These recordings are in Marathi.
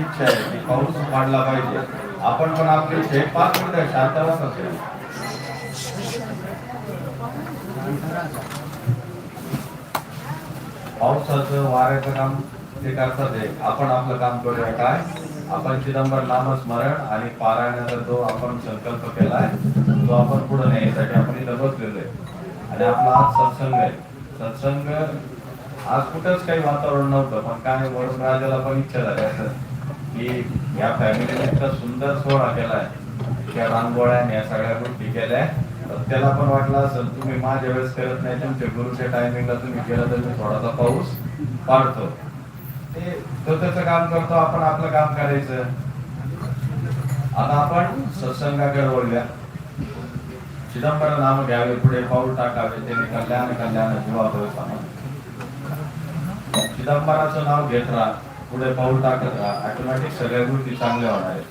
इच्छा आहे की पाऊस पाडला पाहिजे. आपण पण आपली इच्छा पाच मिनिटं शांत असेल पावसाचं वाऱ्याचं काम ते करतात आपण आपलं काम करूया काय? आपण चिदंबर नामस्मरण आणि पारायणाचा जो आपण संकल्प केलाय तो आपण पुढे न्यायसाठी आपण इथं बसलेलो आहे. आणि आपला आज सत्संग आहे. सत्संग आज कुठंच काही वातावरण नव्हतं पण काय वरुण राजाला पण इच्छा झाली. असं की या फॅमिलीने इतका सुंदर सोहळा केलाय त्या रांगोळ्या या सगळ्या गोष्टी केल्या. त्याला पण वाटलं असेल तुम्ही माझ्या वेळेस करत नाही तुमच्या गुरुच्या टायमिंगला तुम्ही केलं तर मी थोडासा पाऊस पाडतो. ते तो त्याचं काम करतो आपण आपलं काम करायचं. आता आपण सत्संगाकडे वळूया चिदंबर नाम घ्यावे पुढे पाऊल टाकावे ते कल्याण कल्याण जीवा चिदंबराचं नाव घेत राहा. पुढे पाऊल टाकत राहा ऑटोमॅटिक सगळ्या गोष्टी चांगल्या होणार आहेत.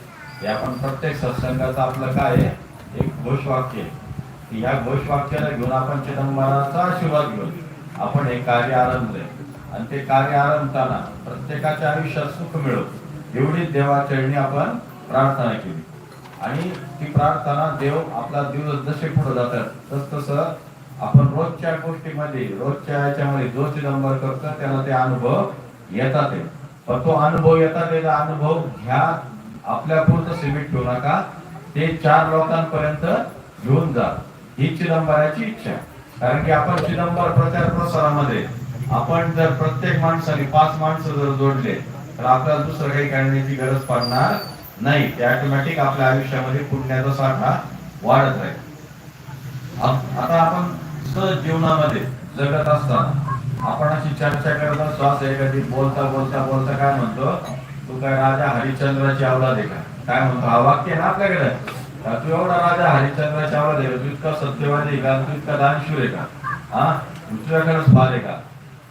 हे आपण प्रत्येक सत्संगाचं आपलं काय आहे एक घोषवाक्य आहे. की ह्या घोषवाक्याला घेऊन आपण चिदंबराचा आशीर्वाद घेऊन आपण हे कार्य आरंभले आणि ते कार्य आरंभताना प्रत्येकाच्या आयुष्यात सुख मिळो. एवढी देवाचरणी आपण प्रार्थना केली. आणि ती प्रार्थना देव आपला दिवस जसे पुढे जातात तस तसं आपण रोजच्या गोष्टीमध्ये रोजच्या याच्यामध्ये जो चिदंबर करतो त्याला ते अनुभव येतात. आहे. पण तो अनुभव येतात त्याचा अनुभव घ्या. आपल्या पुरतं सीमित ठेवू नका. ते चार लोकांपर्यंत घेऊन जा. ही चिदंबराची इच्छा. आहे. कारण की आपण चिदंबर प्रचार प्रसारामध्ये आपण जर प्रत्येक माणसाने पाच माणसं जर जोडले तर आपल्याला दुसरं काही करण्याची गरज पडणार नाही. ते ऑटोमॅटिक आपल्या आयुष्यामध्ये पुण्याचा साठा वाढत राहील. आता आपण सहज जीवनामध्ये जगत असताना आपण अशी चर्चा करत असतो असं एखादी बोलता बोलता बोलता काय म्हणतो? तू काय राजा हरिश्चंद्राची आवला आहे का? काय म्हणतो? हा वाक्य ना आपल्याकडे? तू एवढा राजा हरिश्चंद्राची आवला आहे तू इतका सत्यवादी का? तू इतका दानशूर आहे का? हा? तुझ्याकडेच फार आहे का?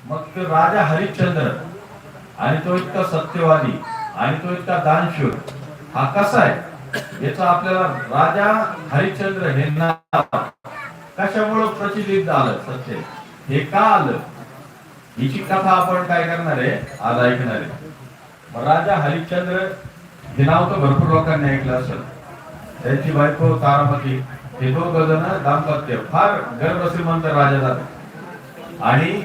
मग तो राजा हरिश्चंद्र आणि तो इतका सत्यवादी आणि तो इतका दानशूर हा कसा आहे? याचा आपल्याला राजा हरिश्चंद्र हे नाव कशामुळं प्रचलित झालं सत्य? हे का आलं? हिची कथा आपण काय करणार आहे? आज ऐकणार आहे. राजा हरिश्चंद्र हे नाव तर भरपूर लोकांनी ऐकलं असेल. त्यांची बायको तारामती हे दोघ जण दाम्पत्य फार गर्भश्रीमंत राजा झाले. आणि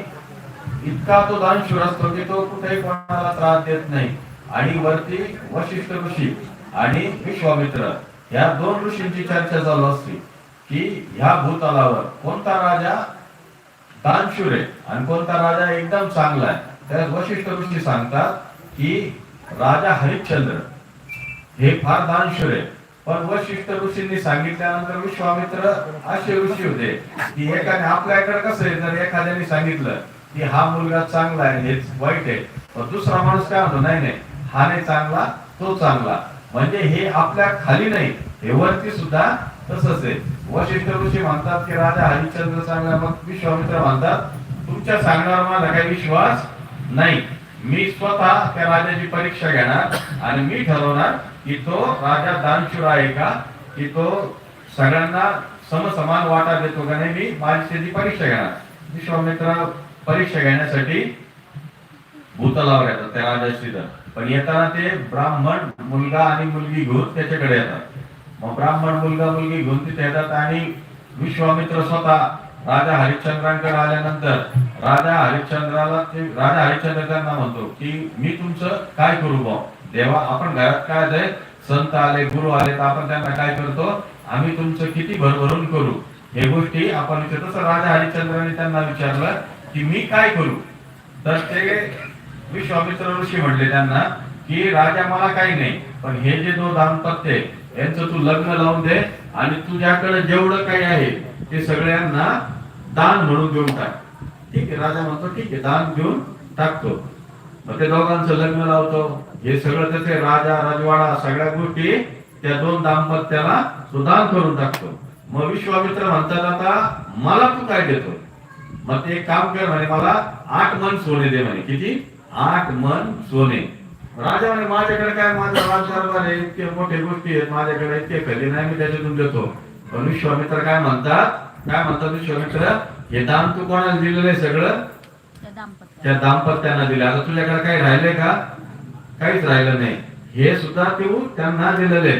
इतका तो दानशूर असतो की तो कुठेही कोणाला त्रास देत नाही. आणि वरती वशिष्ठ ऋषी आणि विश्वामित्र या दोन ऋषींची चर्चा चालू असते की ह्या भूतलावर कोणता राजा दानशूर आहे आणि कोणता राजा एकदम चांगला आहे. तर वशिष्ठ ऋषी सांगतात की राजा हरिश्चंद्र. हे फार दानशूर आहे पण वशिष्ठ ऋषींनी सांगितल्यानंतर विश्वामित्र असे ऋषी होते की एकाने आपल्याकडे कसं आहे जर एखाद्याने सांगितलं की हा मुलगा चांगला आहे हेच वाईट आहे. पण दुसरा माणूस काय म्हणतो? नाही नाही. हा नाही चांगला तो चांगला. म्हणजे हे आपल्या खाली नाही. हे वरती सुद्धा तसंच आहे. वशिष्ठ ऋषी म्हणतात की राजा हरिश्चंद्र सांगणार मग विश्वामित्र म्हणतात तुमच्या सांगण्यावर मला काही विश्वास नाही. मी स्वतः त्या राजाची परीक्षा घेणार आणि मी ठरवणार की तो राजा दानशूर आहे का की तो सगळ्यांना समसमान वाटा देतो का नाही मी माझी त्याची परीक्षा घेणार. विश्वामित्र परीक्षा घेण्यासाठी भूतलावर येतात त्या राजाशी पण येताना ते ब्राह्मण मुलगा आणि मुलगी घेऊन त्याच्याकडे येतात. मग ब्राह्मण मुलगा मुलगी घेऊन तिथे येतात आणि विश्वामित्र स्वतः राजा हरिश्चंद्रांकडे आल्यानंतर राजा हरिश्चंद्राला ते राजा हरिश्चंद्र त्यांना म्हणतो की मी तुमचं काय करू बा देवा आपण घरात काय आहे संत आले गुरु आले तर आपण त्यांना काय करतो? आम्ही तुमचं किती भरभरून करू? हे गोष्टी आपण विचारतो तसं राजा हरिश्चंद्राने त्यांना विचारलं की मी काय करू? तर ते विश्वामित्र ऋषी म्हणले त्यांना की राजा मला काही नाही पण हे जे जो दाम्पत्य यांचं तू लग्न लावून दे आणि तुझ्याकडे जेवढं काही आहे ते सगळ्यांना दान म्हणून देऊन टाक. ठीक आहे राजा म्हणतो ठीक आहे दान देऊन टाकतो. मग ते दोघांचं लग्न लावतो. हे सगळं त्याचे राजा राजवाडा सगळ्या गोष्टी त्या दोन दाम्पत्याला तो दान करून टाकतो. मग विश्वामित्र म्हणतात आता मला तू काय देतो? मग ते एक काम कर म्हणे मला आठ मन सोने दे म्हणे. किती? आठ मन सोने. राजा म्हणे माझ्याकडे काय माझा राजदरबार आहे? इतके मोठे गोष्टी आहेत. माझ्याकडे इतके खरे नाही मी त्याच्यातून देतो. पण विश्वामित्र काय म्हणतात? काय म्हणतात विश्वामित्र? हे दान तू कोणाला दिलेलं आहे सगळं? त्या त्या दाम्पत्यांना दिले. आता तुझ्याकडे काही राहिले का? काहीच राहिलं नाही. हे सुद्धा तू त्यांना दिलेले.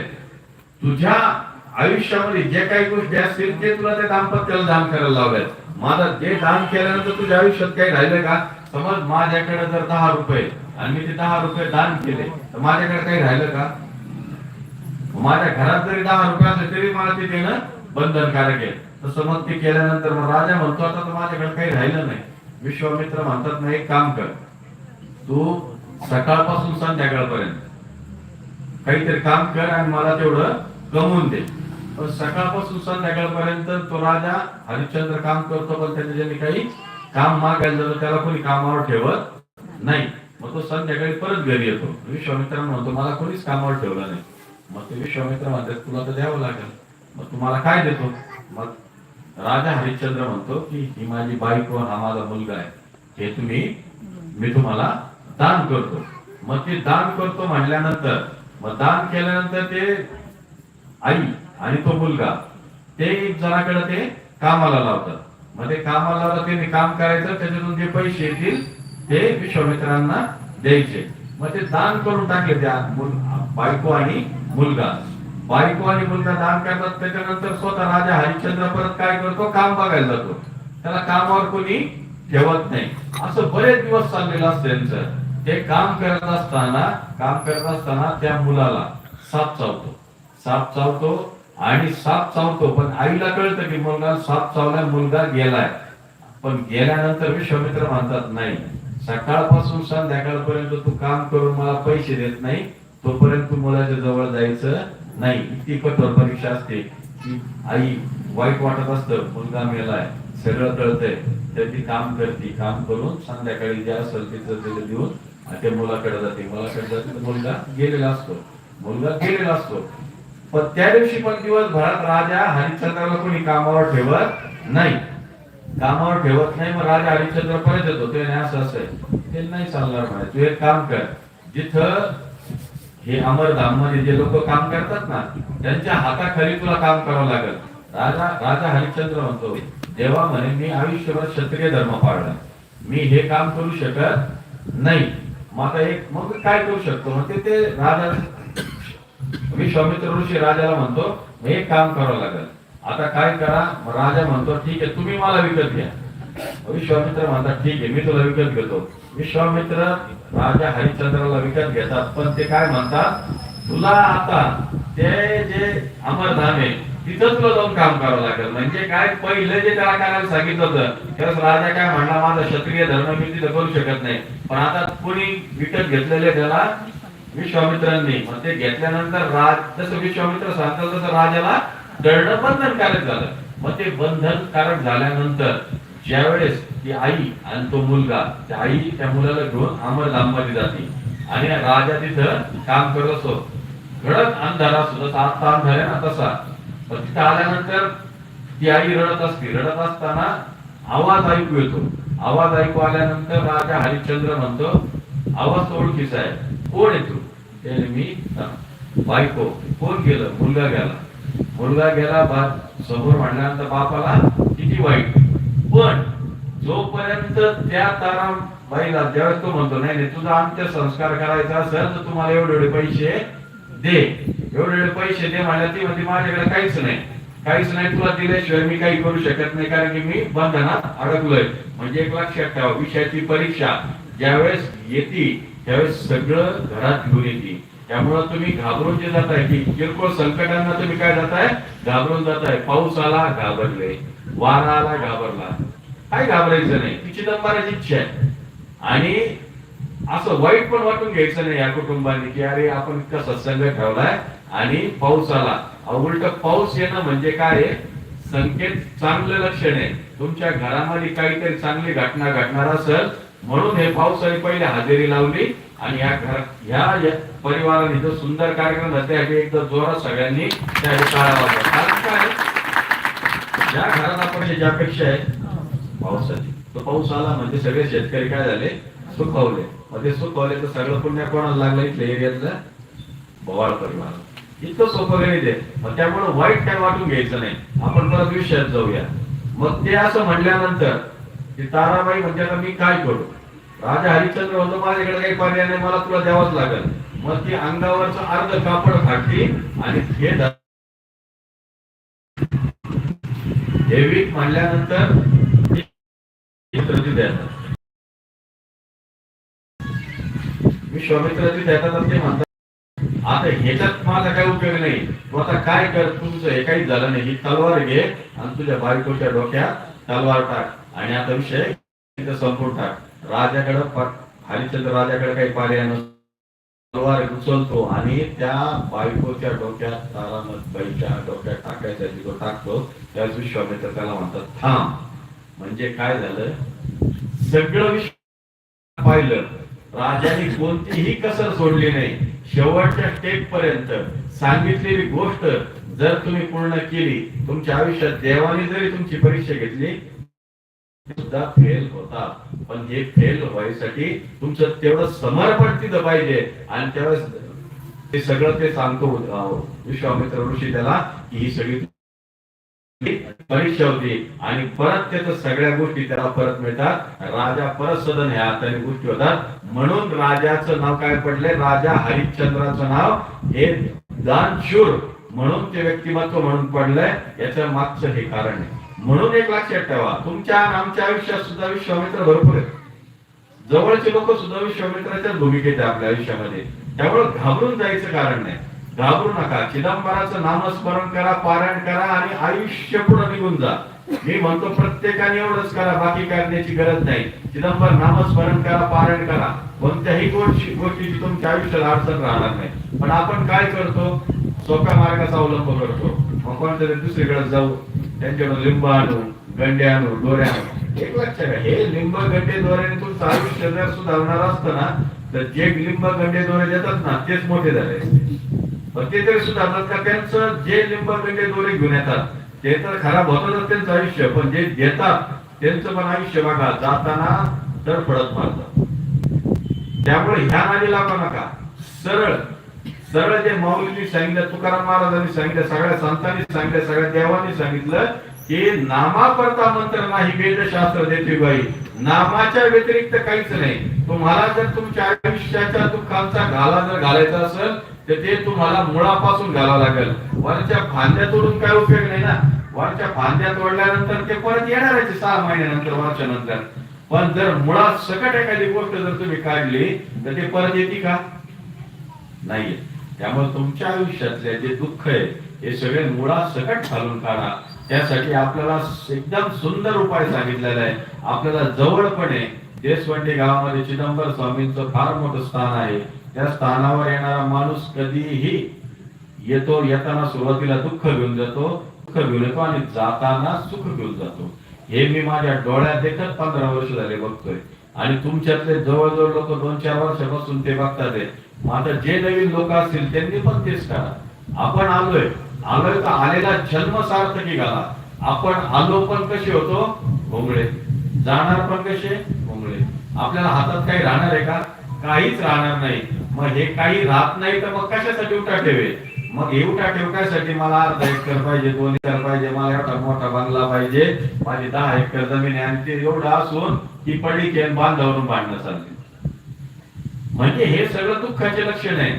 तुझ्या आयुष्यामध्ये जे काही गोष्टी असतील ते तुला ते दाम्पत्याला दान करायला लावलेत. माझा जे दान केल्यानंतर तुझ्या आयुष्यात काही राहिलं का? समज माझ्याकडे जर दहा रुपये. आणि मी ते दहा रुपये दान केले. तर माझ्याकडे काही राहिलं का? माझ्या घरात जरी दहा रुपये असले तरी मला ते देणं बंधनकारक आहे. तसं मग ते केल्यानंतर मग राजा म्हणतो आता तर माझ्याकडे काही राहिलं नाही. विश्वामित्र म्हणतात ना एक काम कर. तू सकाळपासून संध्याकाळपर्यंत काहीतरी काम कर आणि मला तेवढं कमवून दे. पण सकाळपासून संध्याकाळपर्यंत तो राजा हरिश्चंद्र काम करतो पण त्याच्या ज्यांनी काही काम मागायला त्याला कोणी कामावर ठेवत नाही. मग तो संध्याकाळी परत घरी येतो. विश्वामित्र म्हणतो मला कोणीच कामावर ठेवलं नाही. मग ते विश्वामित्र म्हणतात तुला तर द्यावं लागेल. मग तुम्हाला काय देतो? मग राजा हरिश्चंद्र म्हणतो की ही माझी बायको हा माझा मुलगा आहे. हे तुम्ही मी तुम्हाला दान करतो. मग ते दान करतो म्हणल्यानंतर मग दान केल्यानंतर ते आई आणि तो मुलगा ते एक जणाकडे ते कामाला लावतात. मग ते कामाला लावतात त्यांनी काम करायचं त्याच्यातून जे पैसे येतील ते विश्वामित्रांना द्यायचे. मग ते दान करून टाकले त्या बायको आणि मुलगा. बायको आणि मुलगा दान करतात त्याच्यानंतर स्वतः राजा हरिश्चंद्र परत काय करतो? काम बघायला जातो. त्याला कामावर कोणी ठेवत नाही. असं बरेच दिवस चाललेलं असतं त्यांचं ते काम करत असताना काम करत असताना त्या मुलाला साप चावतो. साप चावतो आणि साप चावतो पण आईला कळतं की मुलगा साप चावलाय मुलगा गेलाय. पण गेल्यानंतर विश्वामित्र म्हणतात नाही सकाळपासून संध्याकाळपर्यंत तू काम करून मला पैसे देत नाही तोपर्यंत तू मुलाच्या जवळ जायचं नाही. इतकी कठोर परीक्षा असते. की आई वाईट वाटत असतं. मुलगा मेलाय. सगळं कळतंय. तर ती काम करते. काम करून संध्याकाळी जे असेल तिचं तिला देऊन त्या मुलाकडे जाते. मुलाकडे जाते मुलगा गेलेला असतो. मुलगा गेलेला असतो. पण त्या दिवशी पण दिवसभरात राजा हरिश्चंद्राला कोणी कामावर ठेवत नाही. कामावर ठेवत नाही मग राजा हरिश्चंद्र परत येतो. ते नाही असं असं आहे. ते नाही चालणार म्हणे तू एक काम कर. जिथं हे अमरधाममध्ये जे लोक काम करतात ना त्यांच्या हाताखाली तुला काम करावं लागेल. राजा राजा हरिश्चंद्र म्हणतो देवा म्हणे मी आयुष्यभर क्षत्रिय धर्म पाळला. मी हे काम करू शकत नाही. मग आता एक मग काय करू शकतो? मग ते- ते राजा विश्वामित्र ऋषी राजाला म्हणतो हे काम करावं लागेल. आता काय करा? राजा म्हणतो ठीक आहे तुम्ही मला विकत घ्या. विश्वामित्र म्हणतात ठीक आहे मी तुला विकत घेतो. विश्वामित्र राजा हरिश्चंद्राला विकत घेतात पण ते काय म्हणतात? तुला आता ते जे अमरधाम आहे तिथं तुला जाऊन काम करावं लागेल. म्हणजे काय? पहिलं जे त्याला करायला सांगितलं होतं खरंच राजा काय म्हणला माझा क्षत्रिय धर्म मी तिथं करू शकत नाही. पण आता कोणी विकत घेतलेले त्याला? विश्वामित्रांनी. मग ते घेतल्यानंतर राज जसं विश्वामित्र सांगतात तसं राजाला दळणं बंधनकारक झालं. मग ते बंधनकारक झाल्यानंतर ज्यावेळेस ती आई आणि तो मुलगा त्या आई त्या मुलाला घेऊन अमरधाममध्ये जाते आणि राजा तिथं काम करत असतो घडत अंधारा सुद्धा आता अंधार ना तसा. पण तिथं आल्यानंतर ती आई रडत असते. रडत असताना आवाज ऐकू येतो. आवाज ऐकू आल्यानंतर राजा हरिश्चंद्र म्हणतो आवाज ओळखीचा आहे कोण येतो त्याने मी बायको कोण गेलं? मुलगा गेला. मुलगा गेला बाप समोर म्हणल्यानंतर बापाला किती वाईट. पण जोपर्यंत त्या तारा बाईला ज्यावेळेस तो म्हणतो नाही नाही तुझा अंत्यसंस्कार करायचा असेल तर तुम्हाला एवढे एवढे पैसे दे. एवढे एवढे पैसे दे म्हणल्या ती म्हणते माझ्याकडे काहीच नाही. काहीच नाही तुला दिल्याशिवाय मी काही करू शकत नाही कारण की मी बंधनात अडकलोय. म्हणजे एक लक्षात ठेवा विषयाची परीक्षा ज्यावेळेस येते त्यावेळेस सगळं घरात घेऊन येते. त्यामुळं तुम्ही घाबरून जे जाताय की किरकोळ संकटांना तुम्ही काय जाताय? घाबरून जाताय. पाऊस आला घाबरले. वारा आला घाबरला. काय घाबरायचं नाही. ती चिदंबराची इच्छा आहे. आणि असं वाईट पण वाटून घ्यायचं नाही या कुटुंबाने की अरे आपण इतका सत्संग ठेवलाय आणि पाऊस आला. उलट पाऊस येणं म्हणजे काय संकेत चांगलं लक्षण आहे. तुमच्या घरामध्ये काहीतरी चांगली घटना घडणार असेल म्हणून हे पावसाळी पहिले हजेरी लावली. आणि या घर ह्या या परिवाराने जो सुंदर कार्यक्रम झाले त्यासाठी एकदा जोरात सगळ्यांनी त्या कारण काय? ज्या घरात आपण हे ज्यापेक्षा आहे पावसाची. तो पाऊस आला म्हणजे सगळे शेतकरी काय झाले? सुखावले. मग ते सुखावले तर सगळं पुण्य कोणाला लागलं? इथल्या एरियातलं भवाळ परिवार. इतकं सोपं गणित आहे. मग त्यामुळे वाईट काय वाटून घ्यायचं नाही. आपण परत विषयात जाऊया. मग ते असं म्हणल्यानंतर की ताराबाई म्हणजे मी काय करू? राजा हरिश्चंद्र म्हणतो माझ्याकडे काही पर्याय नाही मला तुला द्यावाच लागेल. मग ती अंगावरच अर्ध कापड फाटली आणि हे ध- म्हणल्यानंतर विश्वामित्र देतात देतात ते म्हणतात आता ह्याच्यात माझा काही उपयोग नाही. तू आता काय कर तुमचं हे काही झालं नाही. ही तलवार घे आणि तुझ्या बायकोच्या डोक्यात तलवार टाक आणि आता विषय संपूर्ण टाक. राजाकडं हरिश्चंद्र राजाकडे काही पर्याय तलवार उचलतो आणि त्या बायकोच्या डोक्यात तारामत डोक्यात टाकायचा तो टाकतो त्याच विश्वामित्र त्याला म्हणतात थांब. म्हणजे काय झालं? सगळं विश्व पाहिलं. राजाने कोणतीही कसर सोडली नाही. शेवटच्या स्टेप पर्यंत सांगितलेली गोष्ट जर तुम्ही पूर्ण केली तुमच्या आयुष्यात देवाने जरी तुमची परीक्षा घेतली सुद्धा फेल होता पण हे फेल व्हायसाठी तुमचं तेवढं समर्पण तिथं पाहिजे. आणि त्यावेळेस ते सगळं ते सांगतो विश्वामित्र ऋषी त्याला की ही सगळी परीक्षा होती. आणि परत त्याचं सगळ्या गोष्टी त्याला परत मिळतात. राजा परत सदन ह्या त्याने गोष्टी होतात. म्हणून राजाचं नाव काय पडलंय? राजा हरिश्चंद्राचं नाव हे दानशूर म्हणून ते व्यक्तिमत्व म्हणून पडलंय. याच्या मागचं हे कारण आहे. म्हणून एक लक्षात ठेवा तुमच्या आणि आमच्या आयुष्यात सुद्धा विश्वामित्र भरपूर आहेत. जवळचे लोक सुद्धा विश्वामित्राच्या भूमिकेत आहे आपल्या आयुष्यामध्ये. त्यामुळे घाबरून जायचं कारण नाही. घाबरू नका. चिदंबराचं नामस्मरण करा पारायण करा आणि आयुष्य पुढे निघून जा. मी म्हणतो प्रत्येकाने एवढंच करा बाकी करण्याची गरज नाही. चिदंबर नामस्मरण करा पारायण करा. कोणत्याही गोष्टी गोष्टीची तुमच्या आयुष्याला अडचण राहणार नाही. पण आपण काय करतो? सोप्या मार्गाचा अवलंब करतो. मग कोणतरी दुसरीकडे जाऊ. त्यांच्याकडे लिंब आणू गंडे आणू दोऱ्या आणू एक लक्षात हे लिंब गंडे दोऱ्याने तू आयुष्य शरीर सुधारणार असतं ना तर जे लिंब गंडे दोरे देतात ना तेच मोठे झाले. पण ते तरी सुधारतात का? त्यांचं जे लिंब गंडे दोरे घेऊन येतात ते तर खराब होतातच त्यांचं आयुष्य पण जे देतात त्यांचं पण आयुष्य बघा जाताना तर पडत मारतात. त्यामुळे ह्या नादी लागू नका. सरळ सगळं जे माऊलींनी सांगितलं तुकाराम महाराजांनी सांगितलं सगळ्या संतांनी सांगितलं सगळ्या देवांनी सांगितलं की नामाकरता मंत्र नाही वेदशास्त्र देते बाई. नामाच्या व्यतिरिक्त काहीच नाही. तुम्हाला जर तुमच्या आयुष्याच्या दुःखांचा घाला जर घालायचा असेल तर ते तुम्हाला मुळापासून घालावं लागेल. वरच्या फांद्या तोडून काय उपयोग नाही ना? वरच्या फांद्या तोडल्यानंतर ते परत येणार आहे सहा महिन्यानंतर वर्षानंतर. पण जर मुळात सकट एखादी गोष्ट जर तुम्ही काढली तर ते परत येते का? नाहीये. त्यामुळे तुमच्या आयुष्यातले जे दुःख आहे हे सगळे मुळासकट घालून काढा. त्यासाठी आपल्याला एकदम सुंदर उपाय सांगितलेला आहे. आपल्याला जवळपणे देशवंडी गावामध्ये चिदंबर स्वामींचं फार मोठं स्थान आहे. त्या स्थानावर येणारा माणूस कधीही येतो येताना सुरुवातीला दुःख घेऊन जातो दुःख घेऊन येतो आणि जाताना सुख घेऊन जातो. हे मी माझ्या डोळ्यात देखत पंधरा वर्ष झाले बघतोय. आणि तुमच्यातले जवळजवळ लोक दोन चार वर्षापासून ते बघतात आहे. आता जे नवीन लोक असतील त्यांनी पण तेच करा. आपण आलोय. आलोय तर आलेला जन्म सार्थकी घाला आपण आलो पण कसे होतो? भोंगळे जाणार पण कसे? भोंगळे आपल्याला हातात काही राहणार आहे का? काहीच राहणार नाही. मग हे काही राहत नाही तर मग कशासाठी उठा ठेवे मग हे उठा ठेवण्यासाठी मला अर्धा एकर पाहिजे दोन एकर पाहिजे मला एवढा मोठा बंगला पाहिजे. माझी दहा एकर जमीन आहे आणि ते एवढं असून ती पडी केन बांधावरून बांधणं चालली. म्हणजे हे सगळं दुःखाचे लक्षण आहे.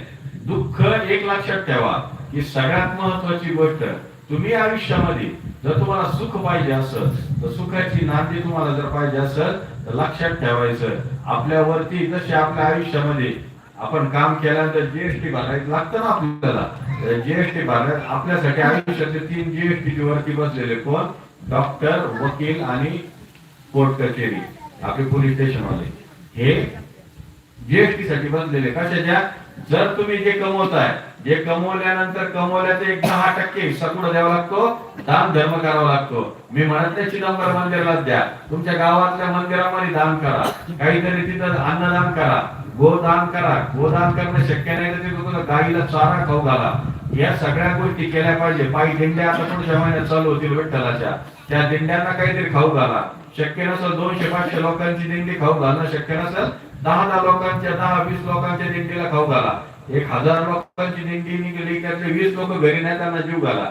दुःख एक लक्षात ठेवा की सगळ्यात महत्वाची गोष्ट तुम्ही आयुष्यामध्ये जर तुम्हाला सुख पाहिजे असेल तर सुखाची नांदी तुम्हाला जर पाहिजे असेल तर लक्षात ठेवायचं. आपल्यावरती जसे आपल्या आयुष्यामध्ये आपण काम केल्यानंतर जीएसटी भरायचं लागतं ना आपल्याला? जीएसटी भरण्यात आपल्यासाठी आयुष्याचे तीन जीएसटी वरती बसलेले कोण? डॉक्टर वकील आणि कोर्ट कचेरी आपले पोलीस स्टेशन वाले हे जीएसटी साठी बसलेले कशाच्या? जर तुम्ही जे कमवताय जे कमवल्यानंतर कमवल्याचे एक दहा टक्के हिस्सा कुठं द्यावा लागतो? दान धर्म करावा लागतो. मी म्हणत नाही चिदंबर मंदिराला द्या. तुमच्या गावातल्या मंदिरामध्ये दान करा. काहीतरी तिथं अन्नदान करा. गोदान करा. गोदान करणं शक्य नाही तर ते तुम्हाला गाईला चारा खाऊ घाला. या सगळ्या गोष्टी केल्या पाहिजे. पायी दिंड्या आता पुढच्या महिन्यात चालू होतील विठ्ठलाच्या. त्या दिंड्यांना काहीतरी खाऊ घाला. शक्य नसेल दोनशे पाचशे लोकांची दिंडी खाऊ घालणं शक्य नसेल दहा दहा लोकांच्या दहा वीस लोकांच्या दिंडीला खाऊ घाला. एक हजार लोकांची दिंडी निघाली त्यातले वीस लोक घरी नाही त्यांना जीव घाला.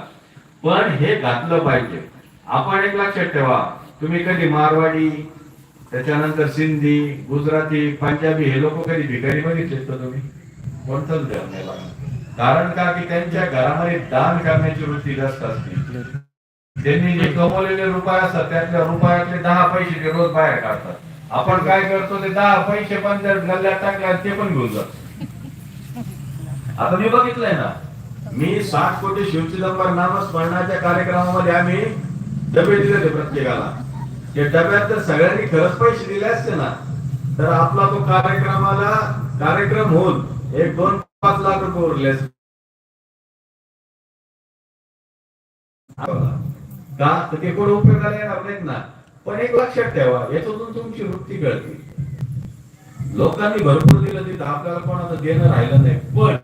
पण हे घातलं पाहिजे. आपण एक लक्षात ठेवा. तुम्ही कधी मारवाडी त्याच्यानंतर सिंधी गुजराती पंजाबी हे लोक कधी भिकारी बघितले का तुम्ही? कोणतंच देव नाही कारण का की त्यांच्या घरामध्ये दान करण्याची वृत्ती जास्त असते. त्यांनी जे कमवलेले रुपये असतात त्यातल्या रुपयातले दहा पैसे ते रोज बाहेर काढतात. आपण काय करतो ते दहा पैसे पण जर गल्ल्यात टाकले ते पण घेऊन जातो. आता मी बघितलंय ना मी साठ कोटी शिवचिदंबर नामस्मरणाच्या कार्यक्रमामध्ये आम्ही डबे दिले प्रत्येकाला. डब्यात जर सगळ्यांनी खरंच पैसे दिले असते ना तर आपला तो कार्यक्रमाला कार्यक्रम होऊन एक दोन पाच लाख रुपये उरले असते. का? तर ते कोण उपयोगाला येणार नाहीत ना. पण एक लक्षात ठेवा याच्यातून तुमची वृत्ती कळते. लोकांनी भरपूर दिलं तिथं आपल्याला कोणाचं देणं राहिलं नाही. पण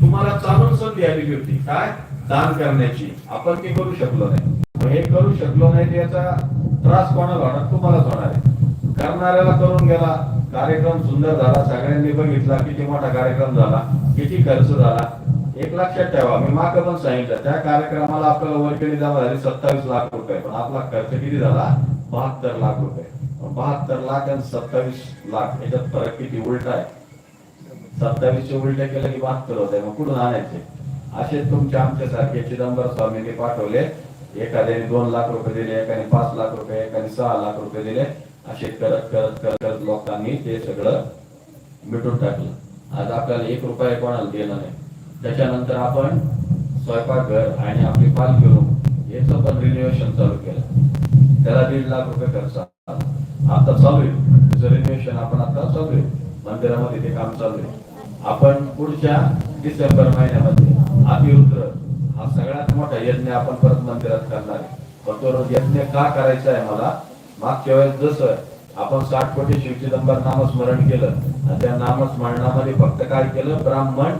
तुम्हाला चालून संधी आलेली होती. काय? दान करण्याची. आपण ते करू शकलो नाही. हे करू शकलो नाही याचा त्रास कोणाला होणार? तुम्हालाच होणार आहे. करणाऱ्याला करून गेला. कार्यक्रम सुंदर झाला. सगळ्यांनी बघितला किती मोठा कार्यक्रम झाला किती खर्च झाला. एक लक्षात ठेवा मी माग पण सांगितलं. त्या कार्यक्रमाला आपल्याला वर्गणी जमा झाली सत्तावीस लाख रुपये. पण आपला खर्च किती झाला? बहात्तर लाख रुपये. बहात्तर लाख आणि सत्तावीस लाख याच्यात फरक किती? उलटा आहे. सत्तावीसचे उलटे केलं की बहात्तर आहे मग कुठून आणायचे? असे तुमच्या आमच्यासारखे चिदंबर स्वामींनी पाठवले. एखाद्याने दोन लाख रुपये दिले एकाने पाच लाख रुपये एकाने सहा लाख रुपये दिले असे करत करत करत करत लोकांनी ते सगळं मिटून टाकलं. आज आपल्याला एक रुपया कोणाला देणार नाही. त्याच्यानंतर आपण स्वयंपाकघर आणि आपली पालखी रूम याचं पण रिन्युएशन चालू केलं. त्याला दीड लाख रुपये खर्च आता चालू आहे. त्याचं रिन्युएशन आपण आता चालू आहे. मंदिरामध्ये ते काम चालू आहे. आपण पुढच्या डिसेंबर महिन्यामध्ये अतिरुद्र हा सगळ्यात मोठा यज्ञ आपण परत मंदिरात करणार पण तो यज्ञ का करायचा आहे मला? मागच्या वेळेस जसं आपण साठ कोटी शिवचिदंबर नामस्मरण केलं आणि त्या नामस्मरणामध्ये फक्त काय केलं ब्राह्मण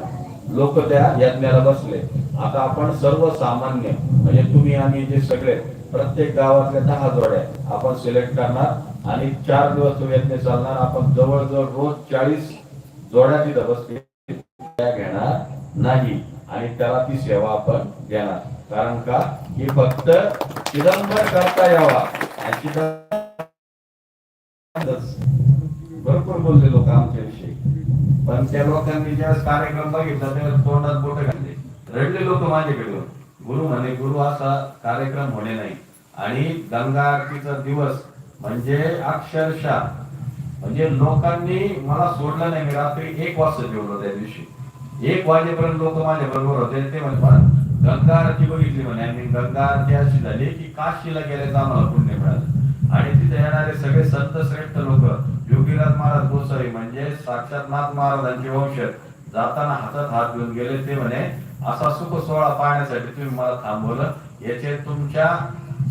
लोक त्या यज्ञाला बसले. आता आपण सर्वसामान्य म्हणजे तुम्ही आम्ही जे सगळे प्रत्येक गावातल्या दहा जोड्या आपण सिलेक्ट करणार आणि चार दिवस तो यज्ञ चालणार. आपण जवळजवळ रोज चाळीस जोड्या तिथं बसले त्या घेणार नाही. आणि त्याला ती सेवा आपण देणार. कारण का? ही फक्त चिदंबर करता यावा. आणि भरपूर बोलले लोक आमच्या विषयी पण त्या लोकांनी ज्यावेळेस कार्यक्रम बघितला त्यावेळेस तोंडात बोट घातले. रडले लोक माझ्याकडे. गुरु म्हणे गुरु असा कार्यक्रम होणे नाही. आणि गंगा आरतीचा दिवस म्हणजे अक्षरशः. म्हणजे लोकांनी मला सोडलं नाही. मी रात्री एक वाजता जेवलो त्या दिवशी. एक वाजेपर्यंत लोक माझ्या बरोबर होते ते म्हणजे गंगा आरती बघितली म्हणे आणि गंगा आरती अशी झाली की काशीला गेल्याचं आम्हाला पुण्य मिळालं. आणि तिथे येणारे सगळे संत श्रेष्ठ लोक योगीनाथ महाराज गोसावी म्हणजे साक्षात नाथ महाराजांचे वंशज जाताना हातात हात घेऊन गेले. ते म्हणे असा सुख सोहळा पाहण्यासाठी तुम्ही मला थांबवलं. याचे तुमच्या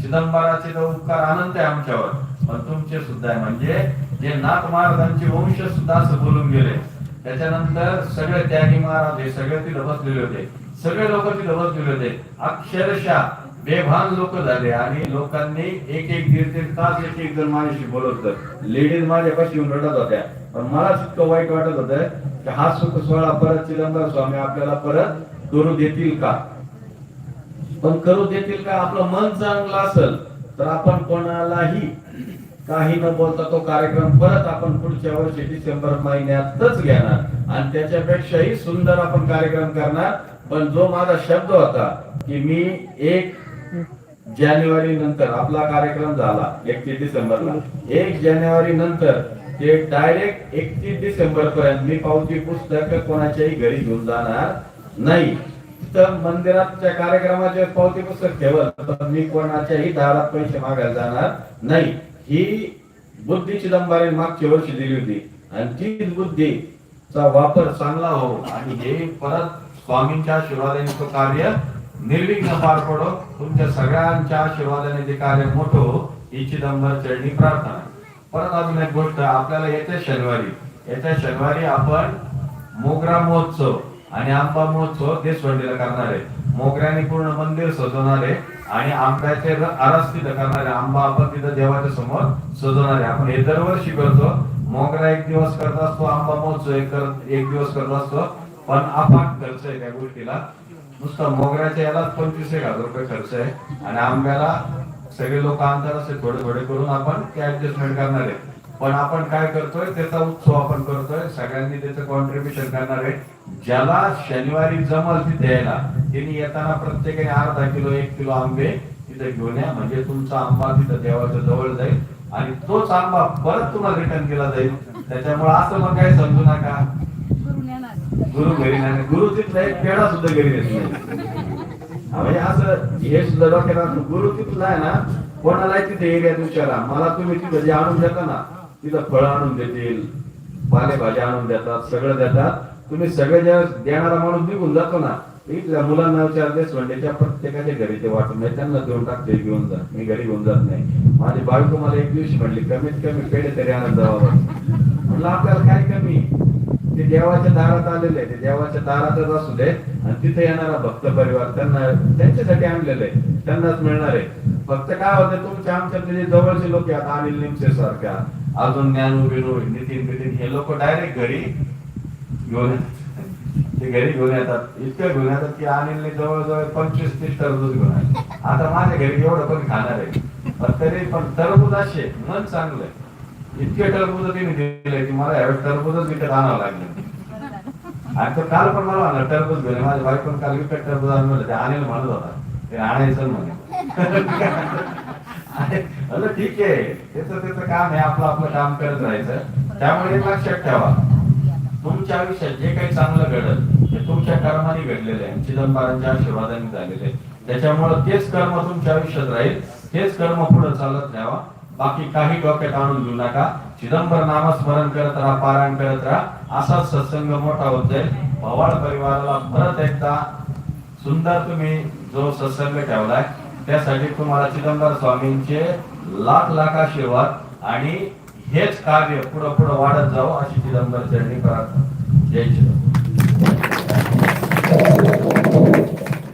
चिदंबराचे तर उपकार आनंद आहे आमच्यावर. पण तुमचे सुद्धा आहे. म्हणजे जे नाथ महाराजांचे वंश सुद्धा असं बोलून गेले. त्याच्यानंतर सगळे त्यागी महाराज हे सगळे तिथं बसलेले होते. सगळे लोक तिथं बसलेले होते. अक्षरशः बेभान लोक झाले आणि लोकांनी एक एक दीड दीड तास एक एक जण माझ्याशी बोलत होत. लेडीज माझ्यापाशी येऊन रडत होत्या. पण मला इतकं वाईट वाटत होतं की हा सुख सोहळा परत चिदंबर स्वामी आपल्याला परत करू देतील का? पण करू देतील का? आपलं मन चांगलं असेल तर आपण कोणालाही काही न बोलता तो कार्यक्रम परत आपण पुढच्या वर्षी डिसेंबर महिन्यातच घेणार. आणि त्याच्यापेक्षाही सुंदर आपण कार्यक्रम करणार. पण जो माझा शब्द होता की मी एक जानेवारी नंतर आपला कार्यक्रम झाला एकतीस डिसेंबरला. एक जानेवारी नंतर ते डायरेक्ट एकतीस डिसेंबर पर्यंत मी पावती पुस्तक कोणाच्याही घरी घेऊन जाणार नाही. तर मंदिराच्या कार्यक्रमाचे पावती पुस्तक ठेवलं तर मी कोणाच्याही दारात पैसे मागायला जाणार नाही. ही बुद्धी चिदंबरे मागच्या वर्षी दिली होती. आणि तीच बुद्धीचा वापर चांगला हो आणि हे परत स्वामींच्या आशीर्वादाने कार्य निर्विघ्न पार पडो. तुमच्या सगळ्यांच्या आशीर्वादाने ते कार्य मोठं हो ही चिदंबर चरणी प्रार्थना. परत अजून एक गोष्ट आपल्याला येत्या शनिवारी येत्या शनिवारी आपण मोगरा महोत्सव आणि आंबा महोत्सव देशवंडीला करणार आहे. मोगऱ्याने पूर्ण मंदिर सजवणार आहे. आणि आंब्याचे र- करणारे तिथं आंबा आपण तिथं देवाच्या समोर सजवणारे. आपण हे दरवर्षी करतो. मोगरा एक दिवस करत असतो आंबा महोत्सव एक एक दिवस करत असतो. पण अफाट खर्च आहे त्या गोष्टीला. नुसतं मोगऱ्याच्या याला पंचवीस एक हजार रुपये खर्च आहे. आणि आंब्याला सगळे लोक आणतात असे थोडे थोडे करून आपण ते ऍडजस्टमेंट करणार आहे. पण आपण काय करतोय त्याचा उत्सव आपण करतोय. सगळ्यांनी त्याचं कॉन्ट्रीब्युशन करणार आहे. ज्याला शनिवारी जमल तिथे यायला त्यांनी येताना प्रत्येकाने अर्धा किलो एक किलो आंबे तिथे घेऊन या. म्हणजे तुमचा आंबा तिथं देवाच्या जवळ जाईल आणि तोच आंबा परत तुम्हाला रिटर्न केला जाईल. त्याच्यामुळे असं मग काय समजू नका. गुरु घरी नाही. गुरु तिथला एक पेढा सुद्धा घरी नाही. म्हणजे असं हे सुद्धा डोक्यात गुरु तिथला आहे ना. कोणालाही तिथे एरियात विचारा मला तुम्ही तिथे जे आणून देता ना तिथं फळं आणून देतील पालेभाज्या आणून देतात सगळं देतात. तुम्ही सगळे ज्या देणारा माणूस निघून जातो ना इथल्या मुलांना विचारते प्रत्येकाच्या घरी ते वाटून नाही त्यांना देऊन टाकते घेऊन जा. मी घरी घेऊन जात नाही. माझी बायको मला एक दिवशी म्हणली कमीत कमी पेढे तरी आनंद जावं. म्हणलं आपल्याला काय कमी? ते देवाच्या दारात आलेले आहे. ते देवाच्या दारातच असू दे आणि तिथे येणारा भक्त परिवार त्यांना त्यांच्यासाठी आणलेलं आहे त्यांनाच मिळणार आहे. फक्त काय होतं तुमच्या आमच्या जवळचे लोक आता अनिल निमसे सारख्या अजून ज्ञानू बिनू नितीन बितीन हे लोक डायरेक्ट घरी घेऊन ते घरी घेऊन येतात. इतकं घेऊन येतात की अनिलने जवळजवळ पंचवीस तीस टरबूज घेऊन आले. आता माझ्या घरी एवढं पण खाणार आहे. पण तरी पण टरबूज असे मन चांगलं आहे. इतके टरबूज तिने दिले की मला यावेळेस टरबूजच विकत आणावं लागलं. आणि तो काल पण मला म्हणला टरबूज घेऊन माझ्या बाईक पण काल विकत टरबूज आणून ते अनिल म्हणत होता. ते आणायचं म्हणे. म्हणलं ठीक आहे. त्याचं त्याचं काम आहे. आपलं आपलं काम करत राहायचं. त्यामुळे एक लक्षात ठेवा. तुमच्या आयुष्यात जे काही चांगलं घडत ते तुमच्या कर्माने घडलेलं आहे. चिदंबरांच्या आशीर्वादाने झालेले आहे. त्याच्यामुळे तेच कर्म तुमच्या आयुष्यात राहील. तेच कर्म पुढे चालत राहावा. बाकी काही डोक्यात आणून घेऊ नका. चिदंबर नामस्मरण करत राहा पारायण करत राहा. असाच सत्संग मोठा होत जाईल. भवाळ परिवाराला परत एकदा सुंदर तुम्ही जो सत्संग ठेवलाय त्यासाठी तुम्हाला चिदंबर स्वामींचे लाख लाखाशिवाय आणि हेच कार्य पुढे पुढे वाढत जावं अशी चिदंबर त्यांनी प्रार्थना. जय चिदंबर